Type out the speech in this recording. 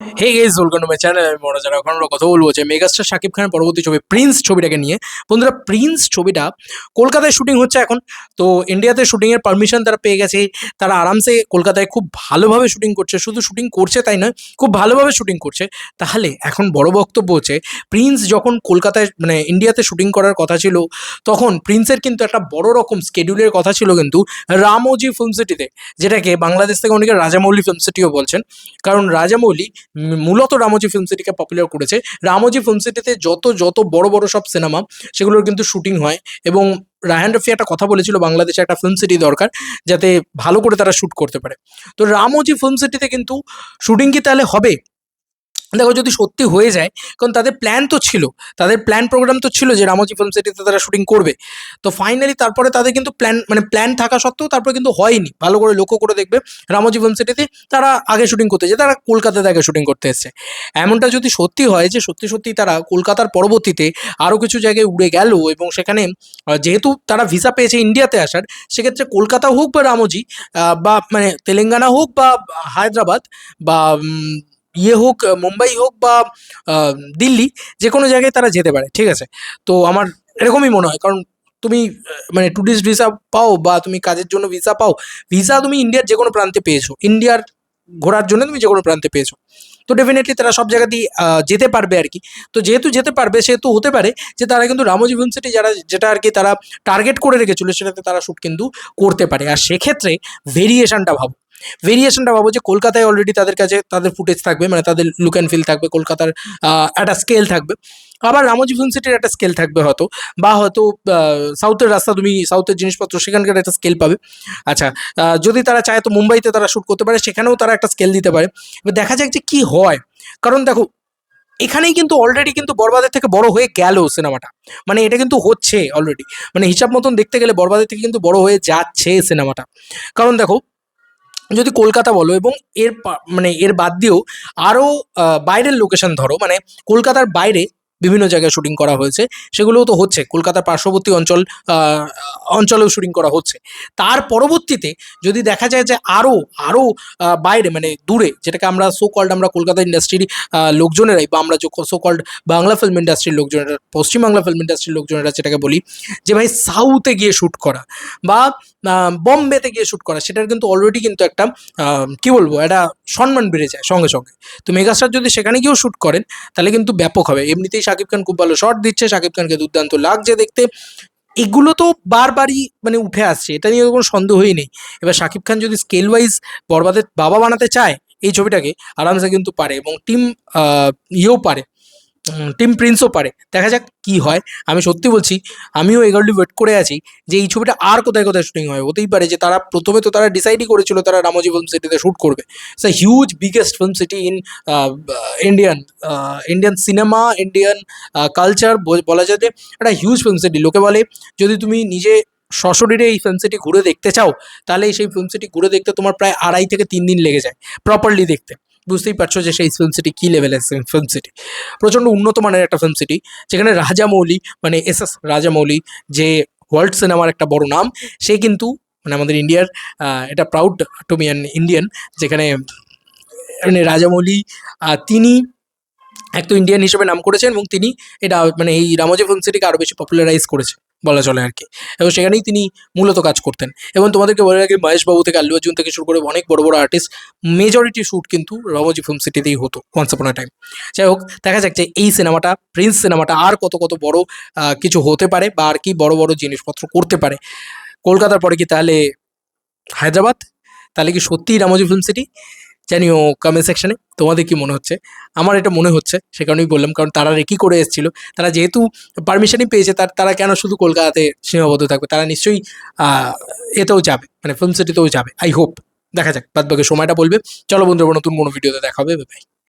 Hey guys welcome to my channel আমি মনে যারা এখন আমরা কথা বলব যে মেগাস্টার শাকিব খানের পরবর্তী ছবি প্রিন্স ছবিটাকে নিয়ে। বন্ধুরা প্রিন্স ছবিটা কলকাতায় শুটিং হচ্ছে এখন। তো ইন্ডিয়াতে শুটিংয়ের পারমিশন তারা পেয়ে গেছে। তারা আরামসে কলকাতায় খুব ভালোভাবে শুটিং করছে। শুধু শুটিং করছে তাই নয়, খুব ভালোভাবে শুটিং করছে। তাহলে এখন বড় বক্তব্য হচ্ছে প্রিন্স যখন কলকাতায় মানে ইন্ডিয়াতে শুটিং করার কথা ছিল, তখন প্রিন্সের কিন্তু একটা বড় রকম স্কেডিউলের কথা ছিল কিন্তু রামোজি ফিল্ম সিটিতে যেটাকে বাংলাদেশ থেকে অনেকে রাজামৌলি ফিল্ম সিটিও বলছেন। কারণ রাজামৌলি মূলত রামজি ফিল্ম সিটিকে পপুলার করেছে। রামজি ফিল্ম সিটিতে যত যত বড় বড় সব সিনেমা সেগুলোর কিন্তু শুটিং হয় এবং রায়হান রফি একটা কথা বলেছিল, বাংলাদেশে একটা ফিল্ম সিটি দরকার যাতে ভালো করে তারা শ্যুট করতে পারে। তো রামজি ফিল্ম সিটিতে কিন্তু শ্যুটিং কি তাহলে হবে? দেখো যদি সত্যি হয়ে যায়, কারণ তাদের প্ল্যান তো ছিল, তাদের প্ল্যান প্রোগ্রাম তো ছিল যে রামোজি ফিল্ম সিটিতে তারা শুটিং করবে। তো ফাইনালি তারপরে তাদের কিন্তু প্ল্যান মানে প্ল্যান থাকা সত্ত্বেও তারপরে কিন্তু হয়নি। ভালো করে লক্ষ্য করে দেখবে রামোজি ফিল্ম সিটিতে তারা আগে শুটিং করতে যায় তারা কলকাতাতে আগে শুটিং করতে এসছে। এমনটা যদি সত্যি হয় যে সত্যি সত্যি তারা কলকাতার পরবর্তীতে আরও কিছু জায়গায় উড়ে গেল এবং সেখানে যেহেতু তারা ভিসা পেয়েছে ইন্ডিয়াতে আসার, সেক্ষেত্রে কলকাতা হোক বা রামোজি বা মানে তেলেঙ্গানা হোক বা হায়দ্রাবাদ বা ইয়ে হোক মুম্বাই হোক বা দিল্লি যে কোনো জায়গায় তারা যেতে পারে, ঠিক আছে? তো আমার এরকমই মনে হয়, কারণ তুমি মানে ট্যুরিস্ট ভিসা পাও বা তুমি কাজের জন্য ভিসা পাও ভিসা তুমি ইন্ডিয়ার যে কোনো প্রান্তে পেয়েছ ইন্ডিয়ার ঘোরার জন্য তুমি যে কোনো প্রান্তে পেয়েছ। তো ডেফিনেটলি তারা সব জায়গাতেই যেতে পারবে আর কি। তো যেহেতু যেতে পারবে, সেহেতু হতে পারে যে তারা কিন্তু রামোজি সিটি যারা, যেটা আর কি তারা টার্গেট করে রেখেছিল, সেটাতে তারা শ্যুট কিন্তু করতে পারে। আর সেক্ষেত্রে ভেরিয়েশনটা ভাবো। ভেরিয়েশনটা ভাবো যে কলকাতায় অলরেডি তাদের কাছে তাদের ফুটেজ থাকবে মানে তাদের লুক অ্যান্ড ফিল থাকবে, কলকাতার একটা স্কেল থাকবে। আবার রামোজি ফিল্ম সিটির একটা স্কেল থাকবে হয়তো, বা হয়তো সাউথের রাস্তা তুমি সাউথের জিনিসপত্র সেখানকার একটা স্কেল পাবে। আচ্ছা যদি তারা চায় তো মুম্বাইতে তারা শ্যুট করতে পারে, সেখানেও তারা একটা স্কেল দিতে পারে। এবার দেখা যাক যে কি হয়। কারণ দেখো, এখানেই কিন্তু অলরেডি কিন্তু বরবাদের থেকে বড় হয়ে গেল সিনেমাটা মানে এটা কিন্তু হচ্ছে অলরেডি মানে হিসাব মতন দেখতে গেলে বরবাদের থেকে কিন্তু বড় হয়ে যাচ্ছে সিনেমাটা কারণ দেখো যদি কলকাতা বলো এবং এর মানে এর বাদ দিয়েও আরও বাইরের লোকেশন ধরো মানে কলকাতার বাইরে বিভিন্ন জায়গায় শুটিং করা হয়েছে। সেগুলোও তো হচ্ছে। কলকাতার পার্শ্ববর্তী অঞ্চল অঞ্চলেও শুটিং করা হচ্ছে। তার পরবর্তীতে যদি দেখা যায় যে আরও আরও বাইরে মানে দূরে, যেটাকে আমরা সো কল্ড আমরা কলকাতা ইন্ডাস্ট্রির লোকজনেরাই বা আমরা সো কল্ড বাংলা ফিল্ম ইন্ডাস্ট্রির লোকজনেরা, পশ্চিমবাংলা ফিল্ম ইন্ডাস্ট্রির লোকজনেরা যেটাকে বলি, যে ভাই সাউথে গিয়ে শ্যুট করা বা বম্বেতে গিয়ে শ্যুট করা, সেটার কিন্তু অলরেডি কিন্তু একটা কি বলব, একটা সম্মান বেড়ে যায় সঙ্গে সঙ্গে। তো মেগাস্টার যদি সেখানে গিয়েও শ্যুট করেন, তাহলে কিন্তু ব্যাপক হবে। এমনিতেই শাকিব খান খুব ভালো শট দিচ্ছে শাকিব খানকে দুর্দান্ত লাগছে দেখতে। এগুলো তো বারবারই মানে উঠে আসছে, এটা নিয়ে কোনো সন্দেহই নেই। এবার শাকিব খান যদি স্কেল ওয়াইজ বরবাদের বাবা বানাতে চায় এই ছবিটাকে, আরামসে কিন্তু পারে এবং টিম ইয়েও পারে। টিম প্রিন্সও পারে। দেখা যাক কি হয়। আমি সত্যি বলছি, আমিও এগারলি ওয়েট করে আছি যে এই ছবিটা আর কোথায় কোথায় শুটিং হয়। হতেই পারে যে তারা প্রথমে তো তারা ডিসাইডই করেছিল তারা রামোজি ফিল্ম সিটিতে শ্যুট করবে। A huge biggest film city in Indian Indian cinema Indian culture বলা যায় যে একটা হিউজ ফিল্ম সিটি লোকে বলে, যদি তুমি নিজে সশরীরে এই ফিল্ম সিটি ঘুরে দেখতে চাও, তাহলে সেই ফিল্ম সিটি ঘুরে দেখতে তোমার প্রায় আড়াই থেকে তিন দিন লেগে যায় প্রপারলি দেখতে। বুঝতেই পারছ যে সেই ফিল্ম সিটি কী লেভেলের ফিল্ম সিটি প্রচণ্ড উন্নত মানের একটা ফিল্ম সিটি যেখানে রাজামৌলি মানে এস এস রাজামৌলি যে ওয়ার্ল্ড সিনেমার একটা বড় নাম, সে কিন্তু মানে আমাদের ইন্ডিয়ার এটা proud to me an Indian যেখানে মানে রাজামৌলি তিনি এক তো ইন্ডিয়ান হিসেবে নাম করেছেন এবং তিনি এটা মানে এই রামোজি ফিল্ম সিটিকে আরও বেশি পপুলারাইজ করেছে। বলা চলে আর কি এবং সেখানেই তিনি মূলত কাজ করতেন। এবং তোমাদেরকে বলে রাখি, মহেশবাবু থেকে আল্লু অর্জুন থেকে শুরু করে অনেক বড় বড় আর্টিস্ট মেজরিটি শ্যুট কিন্তু রমজি ফিল্ম সিটিতেই হতো ওয়ান্স আপন টাইম যাই হোক, দেখা যাক যে এই সিনেমাটা প্রিন্স সিনেমাটা আর কত কত বড় কিছু হতে পারে বা আর কি বড় বড় জিনিসপত্র করতে পারে। কলকাতার পরে কি তাহলে হায়দ্রাবাদ? তাহলে কি সত্যিই রামোজি ফিল্ম সিটি জানিও কমেন্ট সেকশানে তোমাদের কি মনে হচ্ছে? আমার এটা মনে হচ্ছে, সে কারণেই বললাম, কারণ তারা রেকি করে এসেছিল? তারা যেহেতু পারমিশনই পেয়েছে, তার, তারা কেন শুধু কলকাতাতে সীমাবদ্ধ থাকবে? তারা নিশ্চয়ই এতেও যাবে মানে ফিল্ম সিটিতেও যাবে আই হোপ দেখা যাক বাদ বাকি সময়টা বলবে। চলো বন্ধুরা, নতুন কোনো ভিডিওতে দেখাবে বাই